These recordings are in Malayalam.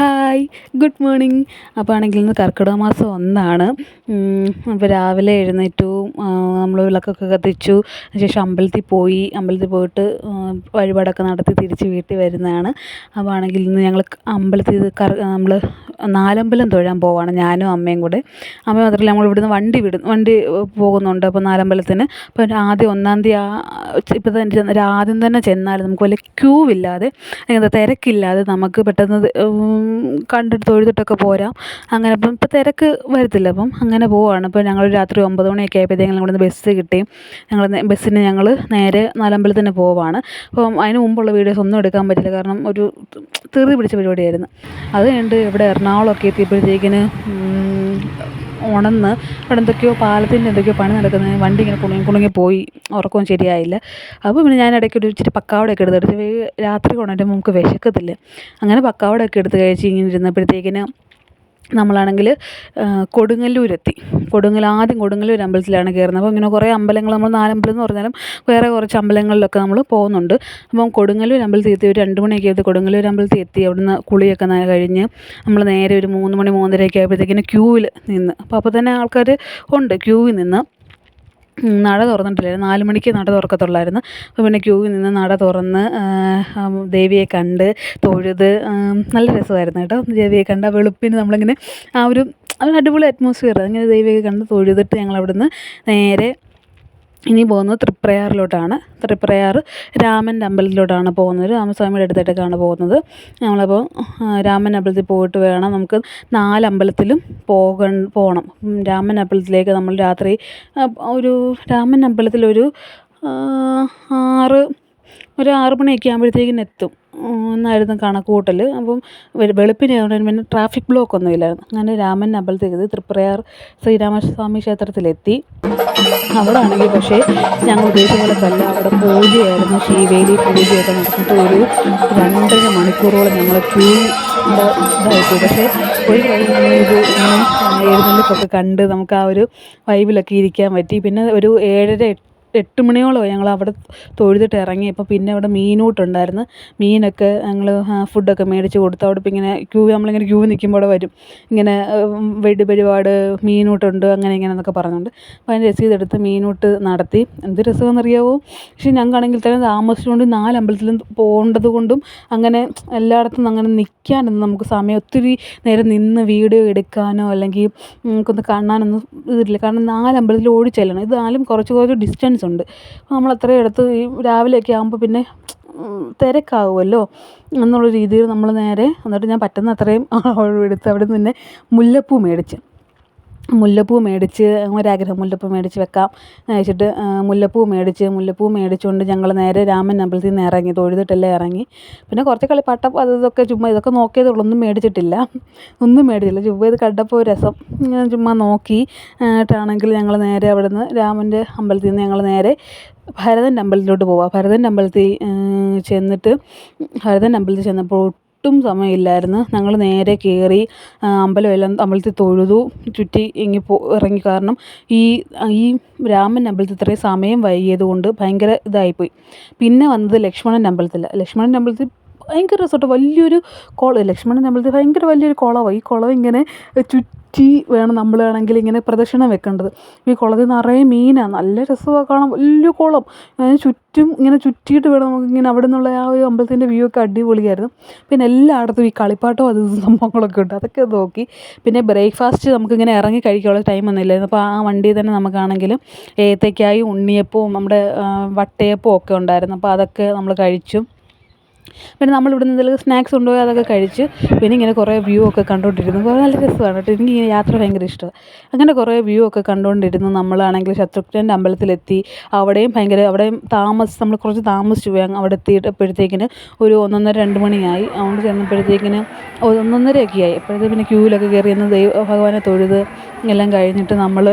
Hi good morning. അപ്പോൾ ആണെങ്കിൽ ഇന്ന് കർക്കിടക മാസം ഒന്നാണ്. അപ്പോൾ രാവിലെ എഴുന്നേറ്റു നമ്മൾ വിളക്കൊക്കെ കത്തിച്ചു. ശേഷം അമ്പലത്തിൽ പോയി അമ്പലത്തിൽ പോയിട്ട് വഴിപാടൊക്കെ നടത്തി തിരിച്ച് വീട്ടിൽ വരുന്നതാണ്. അപ്പോൾ ആണെങ്കിൽ ഇന്ന് ഞങ്ങൾ അമ്പലത്തിൽ കർ നമ്മൾ നാലമ്പലം തൊഴാൻ പോവാണ് ഞാനും അമ്മയും കൂടെ. അമ്മ മാത്രമല്ല നമ്മൾ ഇവിടുന്ന് വണ്ടി വിടും വണ്ടി പോകുന്നുണ്ട് അപ്പോൾ നാലമ്പലത്തിന്. അപ്പോൾ ആദ്യം ഒന്നാം തീയതി ആ ഇപ്പോൾ തന്നെ ചെന്ന ആദ്യം തന്നെ ചെന്നാൽ നമുക്ക് വലിയ ക്യൂ ഇല്ലാതെ തിരക്കില്ലാതെ നമുക്ക് പെട്ടെന്ന് കണ്ടിട്ട് തൊഴുതിട്ടൊക്കെ പോരാം. അങ്ങനെ അപ്പം ഇപ്പം തിരക്ക് വരത്തില്ല. അപ്പം അങ്ങനെ പോവുകയാണ് അപ്പോൾ ഞങ്ങൾ രാത്രി ഒമ്പത് മണിയൊക്കെ ആയപ്പോഴത്തേക്കും ഞങ്ങൾ ബസ് കിട്ടി. ഞങ്ങൾ ബസ്സിന് ഞങ്ങൾ നേരെ നാലമ്പലത്തിന് പോവാണ്. അപ്പം അതിന് മുമ്പുള്ള വീഡിയോസ് ഒന്നും എടുക്കാൻ പറ്റില്ല. കാരണം ഒരു തെറി പിടിച്ച പരിപാടിയായിരുന്നു. അത് കഴിഞ്ഞിട്ട് ഇവിടെ എറണാകുളമൊക്കെ എത്തിയപ്പോഴത്തേക്കിന് ഉണർന്ന് അവിടെ എന്തൊക്കെയോ പാലത്തിന്റെ എന്തൊക്കെയോ പണി നടക്കുന്നത്. വണ്ടി ഇങ്ങനെ കുണുങ്ങി കുണുങ്ങി പോയി. ഉറക്കവും ശരിയായില്ല. അപ്പോൾ പിന്നെ ഞാൻ ഇടയ്ക്ക് ഒരു ഇച്ചിരി പക്കാവടയൊക്കെ എടുത്ത് രാത്രി കൊണ്ടുവരുമ്പോൾ നമുക്ക് വിശക്കത്തില്ല. അങ്ങനെ പക്കാവടയൊക്കെ എടുത്ത് കഴിച്ച് ഇങ്ങനെ ഇരുന്നപ്പോഴത്തേക്കിന് നമ്മളാണെങ്കിൽ കൊടുങ്ങല്ലൂരെത്തി. കൊടുങ്ങൽ ആദ്യം കൊടുങ്ങല്ലൂർ അമ്പലത്തിലാണ് കയറുന്നത്. അപ്പോൾ ഇങ്ങനെ കുറേ അമ്പലങ്ങൾ നമ്മൾ നാലമ്പലം എന്ന് പറഞ്ഞാലും വേറെ കുറച്ച് അമ്പലങ്ങളിലൊക്കെ നമ്മൾ പോകുന്നുണ്ട്. അപ്പം കൊടുങ്ങല്ലൂർ അമ്പലത്തിൽ എത്തി ഒരു രണ്ട് മണിയൊക്കെ ആയത് കൊടുങ്ങല്ലൂർ അമ്പലത്തിൽ എത്തി. അവിടുന്ന് കുളിയൊക്കെ കഴിഞ്ഞ് നമ്മൾ നേരെ ഒരു മൂന്ന് മണി മൂന്നരയൊക്കെ ആയപ്പോഴത്തേക്കിന് ക്യൂവിൽ നിന്ന്. അപ്പോൾ അപ്പോൾ തന്നെ ആൾക്കാർ ഉണ്ട് ക്യൂവിൽ നിന്ന്. നട തുറന്നിട്ടില്ലായിരുന്നു. നാല് മണിക്ക് നട തുറക്കത്തുള്ളായിരുന്നു. അപ്പോൾ പിന്നെ ക്യൂവിൽ നിന്ന് നട തുറന്ന് ദേവിയെ കണ്ട് തൊഴുത് നല്ല രസമായിരുന്നു കേട്ടോ. ദേവിയെ കണ്ട് ആ വെളുപ്പിന് നമ്മളിങ്ങനെ ആ ഒരു ഒരു അടിപൊളി അറ്റ്മോസ്ഫിയർ അങ്ങനെ ദേവിയെ കണ്ട് തൊഴുതിട്ട് ഞങ്ങൾ അവിടുന്ന് നേരെ ഇനി പോകുന്നത് തൃപ്രയാറിലോട്ടാണ്. തൃപ്രയാർ രാമന്റെ അമ്പലത്തിലോട്ടാണ് പോകുന്നത്. രാമസ്വാമിയുടെ അടുത്തേക്കാണ് പോകുന്നത്. നമ്മളപ്പോൾ രാമൻ അമ്പലത്തിൽ പോയിട്ട് വേണം നമുക്ക് നാലമ്പലത്തിലും പോക പോകണം. രാമൻ അമ്പലത്തിലേക്ക് നമ്മൾ രാത്രി ഒരു രാമൻ അമ്പലത്തിലൊരു ആറ് ഒരു ആറ് മണിയൊക്കെ ആകുമ്പോഴത്തേക്കിന് എത്തും. എന്നായിരുന്നു കണക്കൂട്ടൽ അപ്പം വെളുപ്പിനെ പിന്നെ ട്രാഫിക് ബ്ലോക്ക് ഒന്നും ഇല്ലായിരുന്നു. അങ്ങനെ രാമൻ അമ്പലത്തിൽ തൃപ്രയാർ ശ്രീരാമസ്വാമി ക്ഷേത്രത്തിലെത്തി. അവിടെ ആണെങ്കിൽ പക്ഷേ ഞങ്ങൾ ഉദ്ദേശിച്ച പോലെയല്ല അവിടെ പൂജയായിരുന്നു. ശ്രീവേലി പൂജയൊക്കെ നടന്നിട്ട് ഒരു രണ്ടര മണിക്കൂറോളം ഞങ്ങൾ ക്യൂ ഇതായിട്ടു. പക്ഷേ ഒരു കഴിഞ്ഞ് ഇത് ഇങ്ങനെ എഴുന്നള്ളിപ്പൊക്കെ കണ്ട് നമുക്ക് ആ ഒരു വൈബിലൊക്കെ ഇരിക്കാൻ പറ്റി. പിന്നെ ഒരു ഏഴര എട്ട് മണിയോളമായി ഞങ്ങൾ അവിടെ തൊഴുതിട്ട് ഇറങ്ങിയപ്പോൾ പിന്നെ അവിടെ മീനൂട്ടുണ്ടായിരുന്നു. മീനൊക്കെ ഞങ്ങൾ ഫുഡൊക്കെ മേടിച്ച് കൊടുത്തു അവിടെ ഇപ്പോൾ ഇങ്ങനെ ക്യൂ നമ്മളിങ്ങനെ ക്യൂ നിൽക്കുമ്പോൾ അവിടെ വരും. ഇങ്ങനെ വെടി പരിപാട് മീനൂട്ടുണ്ട് അങ്ങനെ ഇങ്ങനെ എന്നൊക്കെ പറഞ്ഞുകൊണ്ട് അപ്പോൾ അതിന്റെ രസീതെടുത്ത് മീനൂട്ട് നടത്തി. എന്ത് രസമെന്നറിയാവോ പക്ഷേ ഞങ്ങൾക്കാണെങ്കിൽ തന്നെ താമസിച്ചുകൊണ്ട് നാല് പോകേണ്ടത് കൊണ്ടും അങ്ങനെ എല്ലായിടത്തും അങ്ങനെ നിൽക്കാനൊന്നും നമുക്ക് സമയം ഒത്തിരി നേരം നിന്ന് വീഡിയോ എടുക്കാനോ അല്ലെങ്കിൽ നമുക്കൊന്ന് കാണാനൊന്നും ഇതില്ല. കാരണം നാല് അമ്പലത്തിൽ ഓടി ചെല്ലണം. ഇതാലും കുറച്ച് കുറച്ച് ഡിസ്റ്റൻസ് ഡിസ്റ്റൻസ് ഉണ്ട്. അപ്പോൾ നമ്മൾ അത്രയും എടുത്ത് ഈ രാവിലെയൊക്കെ ആകുമ്പോൾ പിന്നെ തിരക്കാവുമല്ലോ? എന്നുള്ള രീതിയിൽ നമ്മൾ നേരെ എന്നിട്ട് ഞാൻ പറ്റുന്ന അത്രയും എടുത്ത് അവിടെ നിന്ന് മുല്ലപ്പൂ മേടിച്ച്. മുല്ലപ്പൂ മേടിച്ച് ഒരാഗ്രഹം മുല്ലപ്പൂ മേടിച്ച് വെക്കാം വെച്ചിട്ട് മുല്ലപ്പൂ മേടിച്ച് മുല്ലപ്പൂ മേടിച്ചുകൊണ്ട് ഞങ്ങൾ നേരെ രാമൻ അമ്പലത്തിൽ നിന്ന് ഇറങ്ങി തൊഴുതിട്ടെല്ലാം ഇറങ്ങി. പിന്നെ കുറച്ച് കളിപ്പാട്ടം അത് ഇതൊക്കെ ചുമ്മാ ഇതൊക്കെ നോക്കിയതേ ഉള്ളൂ ഒന്നും മേടിച്ചിട്ടില്ല. ഒന്നും മേടിച്ചില്ല. ചുമ്മാ ഇത് കണ്ടപ്പോൾ രസം. ചുമ്മാ നോക്കി ട്ടാണെങ്കിൽ ഞങ്ങൾ നേരെ അവിടുന്ന് രാമന്റെ അമ്പലത്തിൽ നിന്ന് ഞങ്ങൾ നേരെ ഭരതന്റെ അമ്പലത്തിലോട്ട് പോവാം. ഭരതന്റെ അമ്പലത്തിൽ ചെന്നിട്ട് ഭരതന്റെ അമ്പലത്തിൽ ചെന്നപ്പോൾ ഒട്ടും സമയമില്ലായിരുന്നു. ഞങ്ങൾ നേരെ കയറി അമ്പലമെല്ലാം അമ്പലത്തിൽ തൊഴുതു. ചുറ്റി ഇങ്ങി പോ ഇറങ്ങി കാരണം ഈ ഈ രാമൻ അമ്പലത്തിൽ ഇത്രയും സമയം വൈകിയത് കൊണ്ട് ഭയങ്കര ഇതായിപ്പോയി. പിന്നെ വന്നത് ലക്ഷ്മണന്റെ അമ്പലത്തിലാണ് ലക്ഷ്മണന്റെ അമ്പലത്തിൽ ഭയങ്കര രസമായിട്ട് വലിയൊരു കുളം ലക്ഷ്മണൻ അമ്പലത്തിൽ ഭയങ്കര വലിയൊരു കുളമാണ് ഈ കുളം ഇങ്ങനെ ചുറ്റി വേണം നമ്മൾ നമ്മളാണെങ്കിൽ ഇങ്ങനെ പ്രദക്ഷിണം വെക്കേണ്ടത്. ഈ കുളത്തിൽ നിറയെ മീനാണ് നല്ല രസമാണ് കാണാൻ. വലിയ കുളം. ചുറ്റും ഇങ്ങനെ ചുറ്റിയിട്ട് വേണം നമുക്കിങ്ങനെ അവിടെ നിന്നുള്ള ആ ഒരു അമ്പലത്തിന്റെ വ്യൂ ഒക്കെ അടിപൊളിയായിരുന്നു. പിന്നെ എല്ലായിടത്തും ഈ കളിപ്പാട്ടവും അത് സംഭവങ്ങളൊക്കെ ഉണ്ട്. അതൊക്കെ നോക്കി. പിന്നെ ബ്രേക്ക്ഫാസ്റ്റ് നമുക്കിങ്ങനെ ഇറങ്ങി കഴിക്കാനുള്ള ടൈം ഒന്നുമില്ലായിരുന്നു അപ്പോൾ ആ വണ്ടിയിൽ തന്നെ നമുക്കാണെങ്കിലും ഏത്തയ്ക്കായും ഉണ്ണിയപ്പവും നമ്മുടെ വട്ടയപ്പവും ഒക്കെ ഉണ്ടായിരുന്നു. അപ്പോൾ അതൊക്കെ നമ്മൾ കഴിച്ചു. പിന്നെ നമ്മൾ ഇവിടെ എന്തെങ്കിലും സ്നാക്സ് കൊണ്ടുപോയി അതൊക്കെ കഴിച്ച് പിന്നെ ഇങ്ങനെ കുറേ വ്യൂ ഒക്കെ കണ്ടുകൊണ്ടിരുന്നു കുറേ നല്ല രസമാണ് കേട്ടോ. എനിക്ക് ഇങ്ങനെ യാത്ര ഭയങ്കര ഇഷ്ടമാണ് അങ്ങനെ കുറേ വ്യൂ ഒക്കെ കണ്ടുകൊണ്ടിരുന്നു നമ്മളാണെങ്കിൽ ശത്രുഘ്നന്റെ അമ്പലത്തിലെത്തി. അവിടെയും ഭയങ്കര അവിടെയും താമസിച്ച് നമ്മൾ കുറച്ച് താമസിച്ചു പോയി. അവിടെ എത്തിയിട്ടപ്പോഴത്തേക്കിന് ഒരു ഒന്നൊന്നര രണ്ട് മണിയായി. അതുകൊണ്ട് ചെന്നപ്പോഴത്തേക്കിന് ഒന്നൊന്നരയൊക്കെ ആയി. അപ്പോഴത്തേക്ക് പിന്നെ ക്യൂവിലൊക്കെ കയറി ദൈവ ഭഗവാനെ തൊഴുത് എല്ലാം കഴിഞ്ഞിട്ട് നമ്മൾ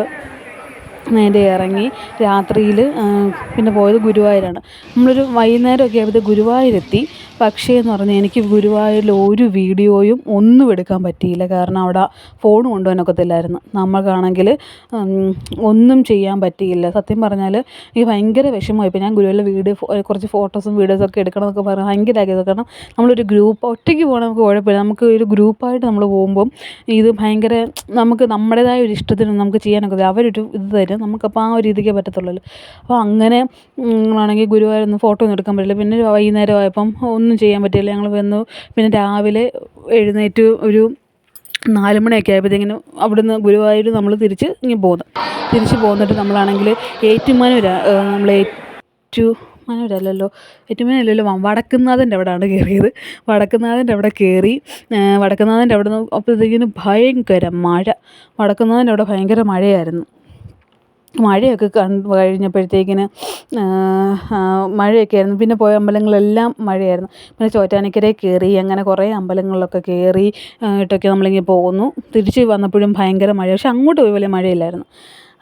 നേരെ ഇറങ്ങി രാത്രിയിൽ പിന്നെ പോയത് ഗുരുവായൂരാണ്. നമ്മളൊരു വൈകുന്നേരമൊക്കെ ആയപ്പോൾ ഗുരുവായൂരെത്തി. പക്ഷേ എന്ന് പറഞ്ഞാൽ എനിക്ക് ഗുരുവായൂരിൽ ഒരു വീഡിയോയും ഒന്നും എടുക്കാൻ പറ്റിയില്ല. കാരണം അവിടെ ഫോൺ കൊണ്ടുപോകാൻ ഒക്കത്തില്ലായിരുന്നു നമുക്കാണെങ്കിൽ ഒന്നും ചെയ്യാൻ പറ്റിയില്ല. സത്യം പറഞ്ഞാൽ എനിക്ക് ഭയങ്കര വിഷമമായിപ്പോയി ഞാൻ ഗുരുവായൂരിലെ വീഡിയോ കുറച്ച് ഫോട്ടോസും വീഡിയോസൊക്കെ എടുക്കണമെന്നൊക്കെ പറഞ്ഞാൽ ഭയങ്കര ആഗ്രഹം. കാരണം നമ്മളൊരു ഗ്രൂപ്പ് ഒറ്റയ്ക്ക് പോകണം നമുക്ക് കുഴപ്പമില്ല. നമുക്ക് ഒരു ഗ്രൂപ്പായിട്ട് നമ്മൾ പോകുമ്പം ഇത് ഭയങ്കര നമുക്ക് നമ്മുടേതായ ഒരു ഇഷ്ടത്തിന് നമുക്ക് ചെയ്യാനൊക്കെ അവരൊരു ഇത് തരും. നമുക്കപ്പോൾ ആ ഒരു രീതിക്കേ പറ്റത്തുള്ളല്ലോ. അപ്പോൾ അങ്ങനെ ആണെങ്കിൽ ഗുരുവായൂരൊന്നും ഫോട്ടോ ഒന്നും എടുക്കാൻ പറ്റില്ല. പിന്നെ വൈകുന്നേരം ആയപ്പം ഒന്നും ചെയ്യാൻ പറ്റിയില്ല. ഞങ്ങൾ വന്നു. പിന്നെ രാവിലെ എഴുന്നേറ്റ് ഒരു നാല് മണിയൊക്കെ ആയപ്പോഴത്തേക്കിനും അവിടുന്ന് ഗുരുവായൂർ നമ്മൾ തിരിച്ച് ഇങ്ങ് പോകുന്നു തിരിച്ച് പോന്നിട്ട് നമ്മളാണെങ്കിൽ ഏറ്റുമാനൂരാ നമ്മൾ ഏറ്റു മാനൂരല്ലല്ലോ അല്ലല്ലോ വടക്കുന്നാഥന്റെ അവിടെയാണ് കയറിയത് വടക്കുന്നാഥന്റെ അവിടെ കയറി വടക്കുന്നാഥന്റെ അവിടെ നിന്ന് അപ്പോഴത്തേക്കിനും ഭയങ്കര മഴ. വടക്കുന്നാഥന്റെ അവിടെ ഭയങ്കര മഴയായിരുന്നു. മഴയൊക്കെ കണ്ട് കഴിഞ്ഞപ്പോഴത്തേക്കിന് മഴയൊക്കെ ആയിരുന്നു പിന്നെ പോയ അമ്പലങ്ങളെല്ലാം മഴയായിരുന്നു. പിന്നെ ചോറ്റാനിക്കരയിൽ കയറി അങ്ങനെ കുറേ അമ്പലങ്ങളിലൊക്കെ കയറി ഇട്ടൊക്കെ നമ്മളിങ്ങനെ പോകുന്നു തിരിച്ച് വന്നപ്പോഴും ഭയങ്കര മഴ പക്ഷെ അങ്ങോട്ട് പോയി വലിയ മഴയില്ലായിരുന്നു.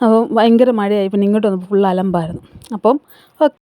അപ്പോൾ ഭയങ്കര മഴയായി. പിന്നെ ഇങ്ങോട്ട് വന്നപ്പോൾ ഫുൾ അലമ്പായിരുന്നു. അപ്പം